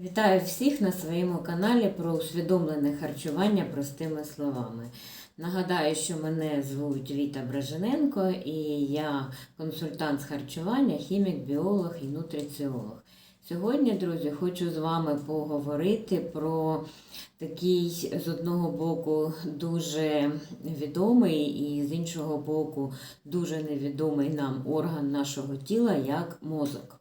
Вітаю всіх на своєму каналі про усвідомлене харчування простими словами. Нагадаю, що мене звуть Віта Бражененко і я консультант з харчування, хімік, біолог і нутриціолог. Сьогодні, друзі, хочу з вами поговорити про такий з одного боку дуже відомий і з іншого боку дуже невідомий нам орган нашого тіла як мозок.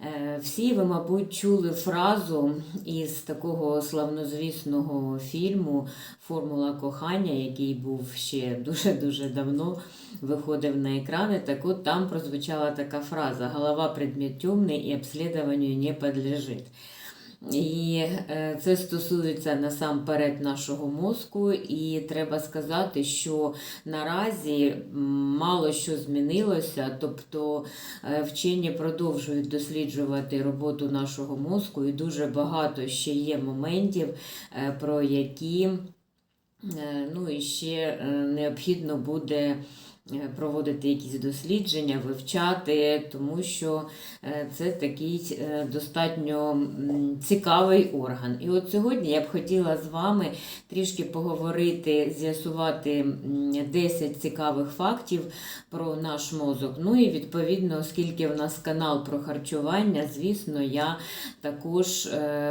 Е, Всі ви, мабуть, чули фразу із такого славнозвісного фільму Формула кохання, який був ще дуже-дуже давно, виходив на екрани. Так от там прозвучала така фраза Голова предмет темний і обслідуванню не підлежить. І е, це стосується насамперед нашого мозку, і треба сказати, що наразі мало що змінилося, тобто е, вчені продовжують досліджувати роботу нашого мозку, і дуже багато ще є моментів, е, про які ну, і ще необхідно буде. Е, Проводити якісь дослідження, вивчати, тому що е, це такий е, достатньо цікавий орган. І от сьогодні я б хотіла з вами трішки поговорити, з'ясувати 10 цікавих фактів про наш мозок. Ну і відповідно, оскільки в нас канал про харчування, звісно, я також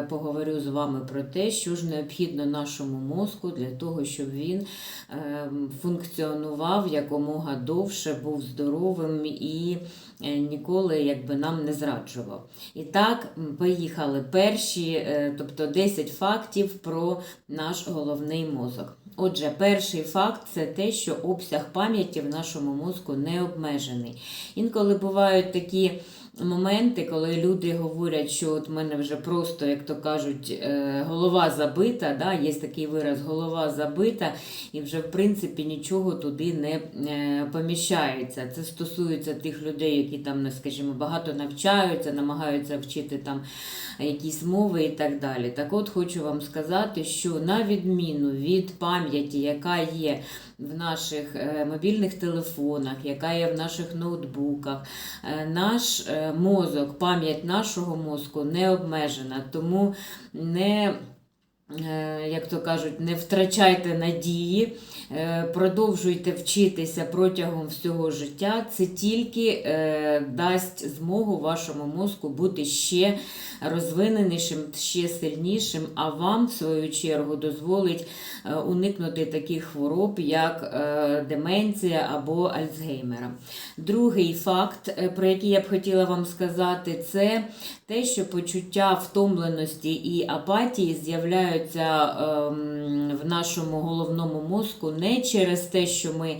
поговорю з вами про те, що ж необхідно нашому мозку для того, щоб він е, функціонував якомога довше, був здоровим і е, ніколи якби нам не зраджував. І так, поїхали перші, е, тобто 10 фактів про наш головний мозок. Отже, перший факт це те, що обсяг пам'яті в нашому мозку не обмежений. Інколи бувають такі моменти, коли люди говорять, що от мене вже просто, як то кажуть, е, голова забита, да, є такий вираз голова забита, і вже в принципі нічого туди не е, поміщається. Це стосується тих людей, які там, ну, скажімо, багато навчаються, намагаються вчити там якісь мови і так далі. Так от хочу вам сказати, що на відміну від пам'яті, яка є в наших е, мобільних телефонах, яка є в наших ноутбуках, е, наш е, мозок, пам'ять нашого мозку не обмежена, тому не як то кажуть, не втрачайте надії, е, продовжуйте вчитися протягом всього життя. Це тільки е, дасть змогу вашому мозку бути ще розвиненішим, ще сильнішим, а вам, в свою чергу, дозволить е, уникнути таких хвороб, як е, деменція або Альцгеймера. Другий факт, е, про який я б хотіла вам сказати, це те, що почуття втомленості і апатії з'являються ем, в нашому головному мозку не через те, що ми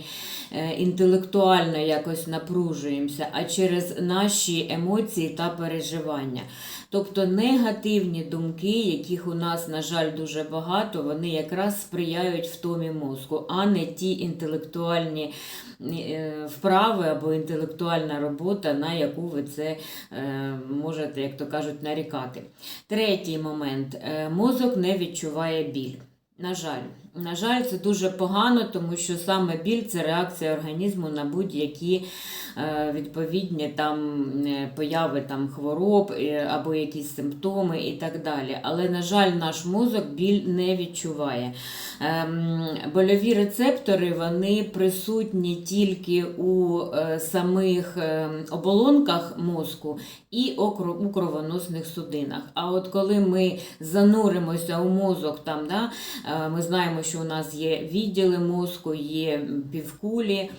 е, інтелектуально якось напружуємося, а через наші емоції та переживання. Тобто негативні думки, яких у нас, на жаль, дуже багато, вони якраз сприяють втомі мозку, а не ті інтелектуальні е, вправи або інтелектуальна робота, на яку ви це е, можете, як то кажуть, нарікати. Третій момент: мозок не відчуває біль. На жаль, на жаль, це дуже погано, тому що саме біль це реакція організму на будь-які е, відповідні там е, появи там, хвороб е, або якісь симптоми і так далі. Але, на жаль, наш мозок біль не відчуває. Ем, больові рецептори вони присутні тільки у самих оболонках мозку і у кровоносних судинах. А от коли ми зануримося у мозок, там, да, ми знаємо, що у нас є відділи мозку, є півкулі.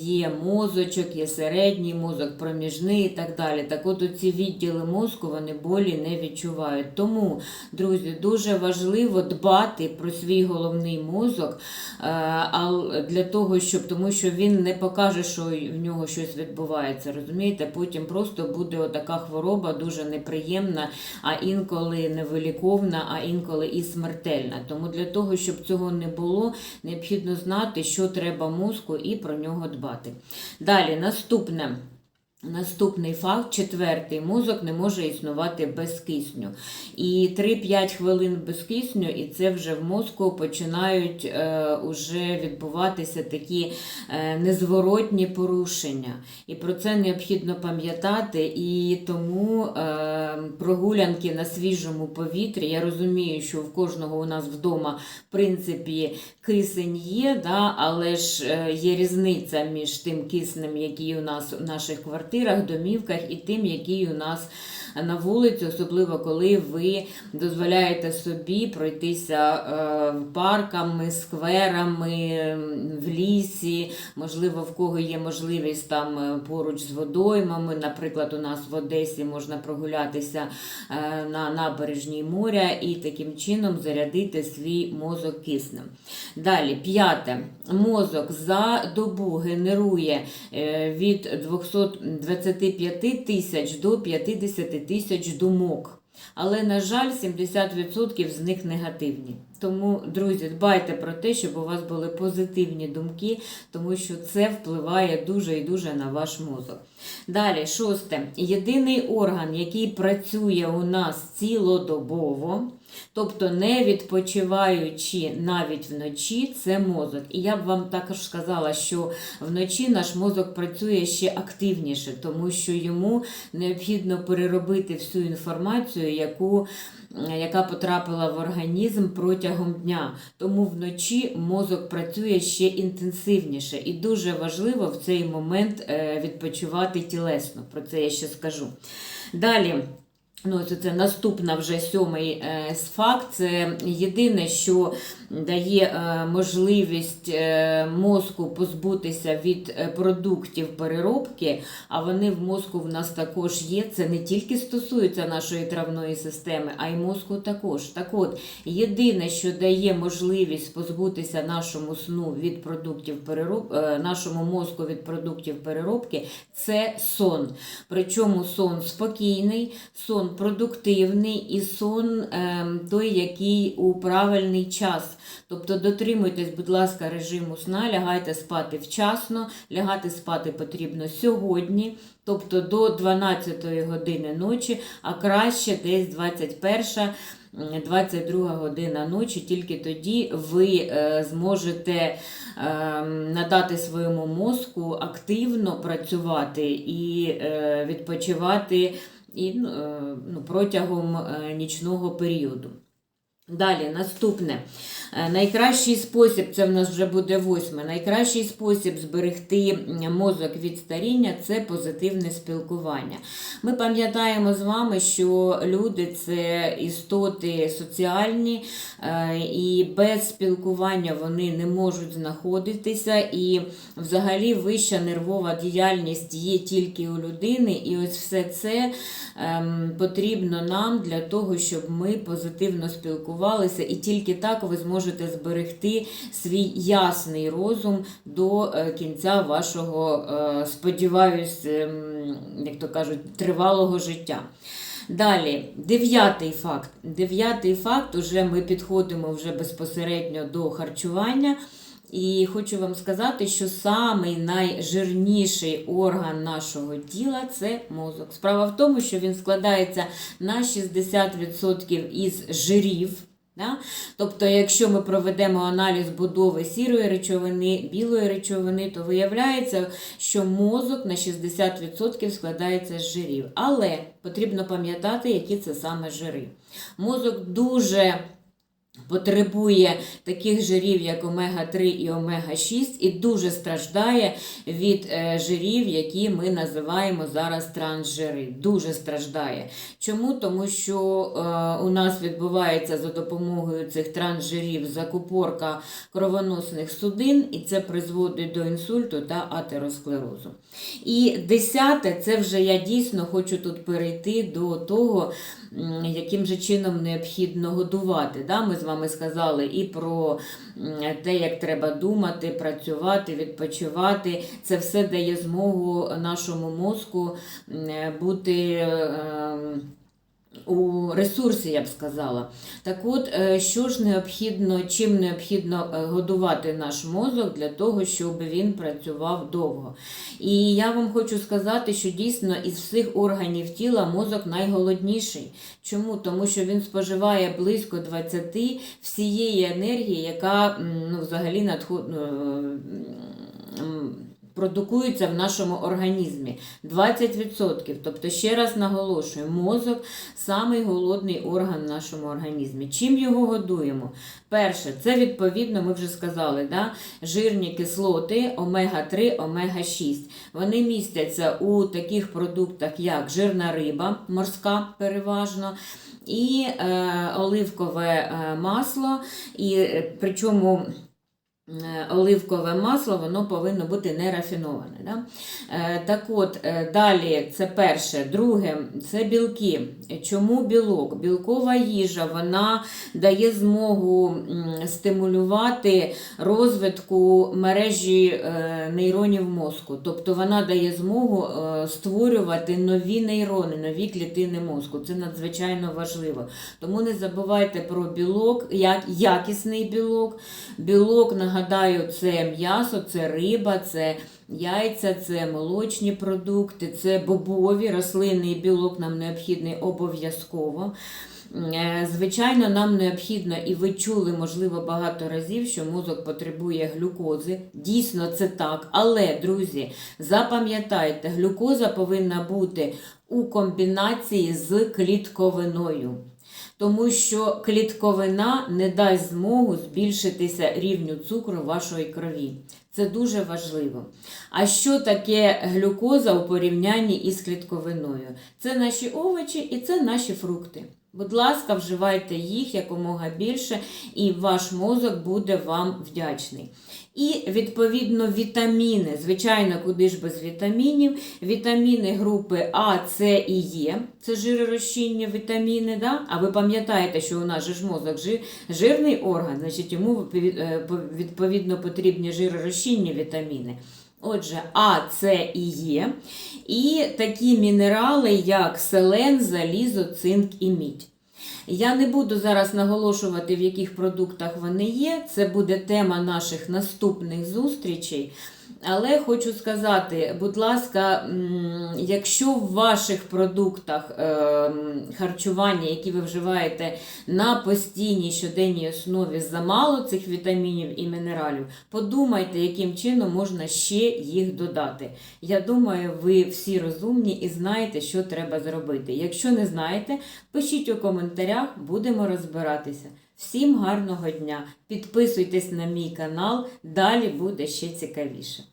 Є мозочок, є середній мозок, проміжний і так далі. Так от ці відділи мозку вони болі не відчувають. Тому, друзі, дуже важливо дбати про свій головний мозок е, для того, щоб тому що він не покаже, що в нього щось відбувається. Розумієте, потім просто буде отака хвороба дуже неприємна, а інколи невиліковна, а інколи і смертельна. Тому для того, щоб цього не було, необхідно знати, що треба мозку і про нього дбати. Далі, наступне. Наступний факт, четвертий, мозок не може існувати без кисню. І 3-5 хвилин без кисню, і це вже в мозку починають е, уже відбуватися такі е, незворотні порушення. І про це необхідно пам'ятати. І тому е, прогулянки на свіжому повітрі. Я розумію, що в кожного у нас вдома, в принципі, кисень є, да, але ж е, є різниця між тим киснем, який у нас в наших квартирах, квартирах, домівках і тим, який у нас на вулиці, особливо коли ви дозволяєте собі пройтися е, парками, скверами, в лісі, можливо, в кого є можливість там е, поруч з водоймами. Наприклад, у нас в Одесі можна прогулятися е, на набережній моря і таким чином зарядити свій мозок киснем. Далі, п'яте, мозок за добу генерує від 200 25 тисяч до 50 тисяч думок. Але, на жаль, 70% з них негативні. Тому, друзі, дбайте про те, щоб у вас були позитивні думки, тому що це впливає дуже і дуже на ваш мозок. Далі, шосте. Єдиний орган, який працює у нас цілодобово, тобто не відпочиваючи навіть вночі, це мозок. І я б вам також сказала, що вночі наш мозок працює ще активніше, тому що йому необхідно переробити всю інформацію, яку яка потрапила в організм протягом дня. Тому вночі мозок працює ще інтенсивніше і дуже важливо в цей момент е, відпочивати тілесно. Про це я ще скажу. Далі. Ну, це, це наступна вже сьомий е, факт. Це єдине, що дає е, можливість е, мозку позбутися від е, продуктів переробки, а вони в мозку в нас також є. Це не тільки стосується нашої травної системи, а й мозку також. Так от, єдине, що дає можливість позбутися нашому сну від продуктів перероб... е, нашому мозку від продуктів переробки, це сон. Причому сон спокійний, сон продуктивний і сон е, той, який у правильний час. Тобто дотримуйтесь, будь ласка, режиму сна, лягайте спати вчасно, лягати спати потрібно сьогодні, тобто до 12 години ночі, а краще десь 21. 22 година ночі, тільки тоді ви е, зможете е, надати своєму мозку активно працювати і е, відпочивати і, е, ну, протягом е, нічного періоду. Далі, наступне. Е, Найкращий спосіб, це в нас вже буде восьме. Найкращий спосіб зберегти мозок від старіння це позитивне спілкування. Ми пам'ятаємо з вами, що люди це істоти соціальні, е, і без спілкування вони не можуть знаходитися. І взагалі вища нервова діяльність є тільки у людини, і ось все це ем, потрібно нам для того, щоб ми позитивно спілкувалися, і тільки так ви зможете зберегти свій ясний розум до е, кінця вашого, е, сподіваюсь, ем, як то кажуть, тривалого життя. Далі, дев'ятий факт. Дев'ятий факт, уже ми підходимо вже безпосередньо до харчування. І хочу вам сказати, що самий найжирніший орган нашого тіла це мозок. Справа в тому, що він складається на 60% із жирів. Да? Тобто, якщо ми проведемо аналіз будови сірої речовини, білої речовини, то виявляється, що мозок на 60% складається з жирів. Але потрібно пам'ятати, які це саме жири. Мозок дуже потребує таких жирів, як омега-3 і омега-6, і дуже страждає від е, жирів, які ми називаємо зараз трансжири. Дуже страждає. Чому? Тому що е, у нас відбувається за допомогою цих трансжирів закупорка кровоносних судин, і це призводить до інсульту та атеросклерозу. І десяте, це вже я дійсно хочу тут перейти до того, яким же чином необхідно годувати. Да? Ми з вами сказали і про те, як треба думати, працювати, відпочивати. Це все дає змогу нашому мозку бути. У ресурсі, я б сказала. Так от, е, що ж необхідно, чим необхідно е, годувати наш мозок для того, щоб він працював довго. І я вам хочу сказати, що дійсно із всіх органів тіла мозок найголодніший. Чому? Тому що він споживає близько 20 всієї енергії, яка ну, взагалі надход... продукується в нашому організмі. 20%. Тобто, ще раз наголошую, мозок самий голодний орган в нашому організмі. Чим його годуємо? Перше, це відповідно, ми вже сказали, да? жирні кислоти омега-3, омега-6. Вони містяться у таких продуктах, як жирна риба, морська переважно. І е, оливкове е, масло, і е, причому оливкове масло воно повинно бути не рафіноване. Да? Е, Так от, е, далі це перше. Друге, це білки. Чому білок? Білкова їжа вона дає змогу стимулювати розвитку мережі е, нейронів мозку. Тобто вона дає змогу е, створювати нові нейрони, нові клітини мозку. Це надзвичайно важливо. Тому не забувайте про білок, як якісний білок. Білок, нагадаю, це м'ясо, це риба, це яйця, це молочні продукти, це бобові, рослинний білок нам необхідний обов'язково. Е, Звичайно, нам необхідно, і ви чули, можливо, багато разів, що мозок потребує глюкози. Дійсно, це так. Але, друзі, запам'ятайте, глюкоза повинна бути у комбінації з клітковиною. Тому що клітковина не дасть змогу збільшитися рівню цукру вашої крові. Це дуже важливо. А що таке глюкоза у порівнянні із клітковиною? Це наші овочі і це наші фрукти. Будь ласка, вживайте їх якомога більше, і ваш мозок буде вам вдячний. І, відповідно, вітаміни. Звичайно, куди ж без вітамінів? Вітаміни групи А, С і Е. Це жиророзчинні вітаміни. Да? А ви пам'ятаєте, що у нас же ж мозок жир, жирний орган, значить йому е, по- відповідно потрібні жиророзчинні вітаміни. Отже, А, С і Є. І такі мінерали, як селен, залізо, цинк і мідь. Я не буду зараз наголошувати, в яких продуктах вони є. Це буде тема наших наступних зустрічей. Але хочу сказати, будь ласка, якщо в ваших продуктах ем, харчування, які ви вживаєте на постійній щоденній основі, замало цих вітамінів і мінералів, подумайте, яким чином можна ще їх додати. Я думаю, ви всі розумні і знаєте, що треба зробити. Якщо не знаєте, пишіть у коментарях, будемо розбиратися. Всім гарного дня! Підписуйтесь на мій канал, далі буде ще цікавіше.